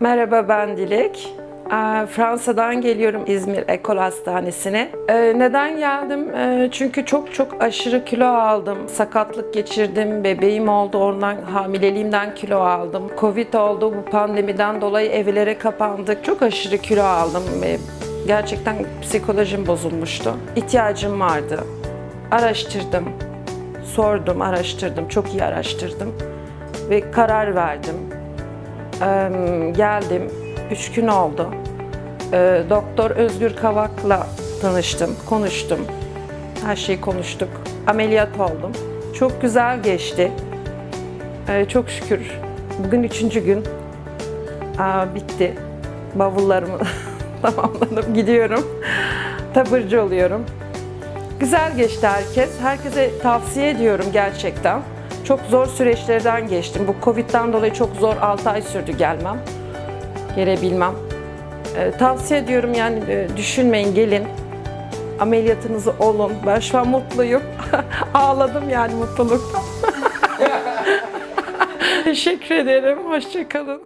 Merhaba ben Dilek. Ee, Fransa'dan geliyorum İzmir Ekol Hastanesi'ne. Ee, Neden geldim? Ee, Çünkü çok çok aşırı kilo aldım. Sakatlık geçirdim, bebeğim oldu, oradan hamileliğimden kilo aldım. Covid oldu, bu pandemiden dolayı evlere kapandık. Çok aşırı kilo aldım gerçekten psikolojim bozulmuştu. İhtiyacım vardı. Araştırdım, sordum, araştırdım, çok iyi araştırdım ve karar verdim. Geldim. Üç gün oldu. Ee, Doktor Özgür Kavak'la tanıştım, konuştum. Her şeyi konuştuk. Ameliyat oldum. Çok güzel geçti. Ee, çok şükür. Bugün üçüncü gün. Aa, bitti. Bavullarımı tamamladım. Gidiyorum. Taburcu oluyorum. Güzel geçti herkes. Herkese tavsiye ediyorum gerçekten. Çok zor süreçlerden geçtim. Bu Covid'den dolayı çok zor 6 ay sürdü gelmem. Gelebilmem. Ee, tavsiye ediyorum yani e, düşünmeyin gelin. Ameliyatınızı olun. Ben şu an mutluyum. Ağladım yani mutluluktan. Teşekkür ederim. Hoşçakalın.